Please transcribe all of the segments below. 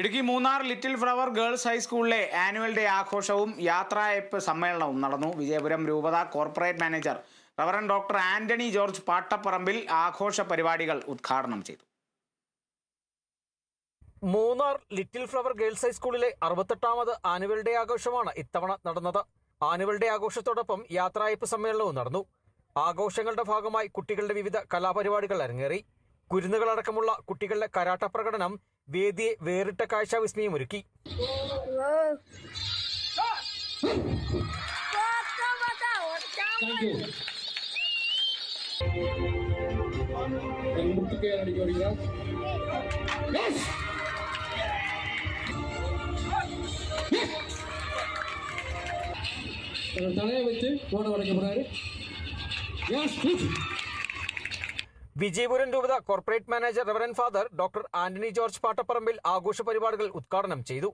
Idukki Munnar little flower girls ഹൈസ്കൂളിലെ annual day ആഘോഷവും യാത്രായപ്പ് സമ്മേളനവും നടന്നു. വിജയപുരം രൂപത corporate manager reverend doctor Antony George Pattaparambil ആഘോഷ പരിപാടികൾ ഉദ്ഘാടനം ചെയ്തു. മൂന്നാർ ലിറ്റിൽ ഫ്ലവർ ഗേൾസ് ഹൈസ്കൂളിലെ അറുപത്തെട്ടാമത് ആനുവൽ ഡേ ആഘോഷമാണ് ഇത്തവണ നടന്നത്. ആനുവൽ ഡേ ആഘോഷത്തോടൊപ്പം യാത്രായപ്പ് സമ്മേളനവും നടന്നു. ആഘോഷങ്ങളുടെ ഭാഗമായി കുട്ടികളുടെ വിവിധ കലാപരിപാടികൾ അരങ്ങേറി. കുരുന്നുകളടക്കമുള്ള കുട്ടികളുടെ കരാട്ട പ്രകടനം വേദിയെ വേറിട്ട കാഴ്ച വിസ്മയമൊരുക്കി തലയെ വെച്ച് ഓടിക്കുക Yes! വിജയപുരം രൂപത corporate manager reverend father doctor Antony George Pattaparambil ആഘോഷ പരിപാടികൾ ഉദ്ഘാടനം ചെയ്തു.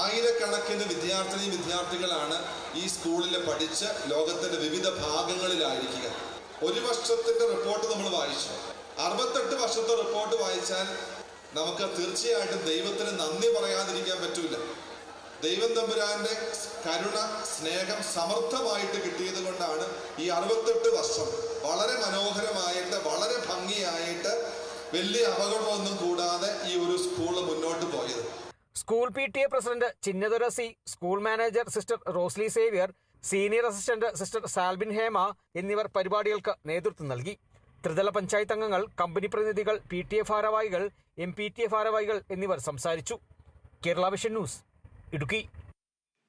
ആയിരക്കണക്കിന് വിദ്യാർത്ഥിനി വിദ്യാർത്ഥികളാണ് ഈ സ്കൂളിൽ പഠിച്ച് ലോകത്തിന്റെ വിവിധ ഭാഗങ്ങളിലായിരിക്കുക. ഒരു വർഷത്തിന്റെ റിപ്പോർട്ട് നമ്മൾ വായിച്ചു. അറുപത്തെട്ട് വർഷത്തെ റിപ്പോർട്ട് വായിച്ചാൽ നമുക്ക് തീർച്ചയായിട്ടും ദൈവത്തിന് നന്ദി പറയാതിരിക്കാൻ പറ്റൂല. ദൈവം തമ്പുരാന്റെ കരുണ സ്നേഹം സമർത്ഥമായിട്ട് കിട്ടിയത് കൊണ്ടാണ് ഈ അറുപത്തെട്ട് വർഷം വളരെ ഭംഗിയായിട്ട് വലിയ അപകടമൊന്നും കൂടാതെ ഈ ഒരു സ്കൂൾ മുന്നോട്ട് പോയത്. School P T A president Chinnathura C school manager sister Rosly Xavier senior assistant sister Salbin Hema എന്നിവർ പരിപാടികൾക്ക് നേതൃത്വം നൽകി. ത്രിതല പഞ്ചായത്ത് അംഗങ്ങൾ കമ്പനി പ്രതിനിധികൾ പി ടി എ ഭാരവാഹികൾ എം പി ടി എ ഭാരവാഹികൾ എന്നിവർ സംസാരിച്ചു. Kerala vision news Idukki.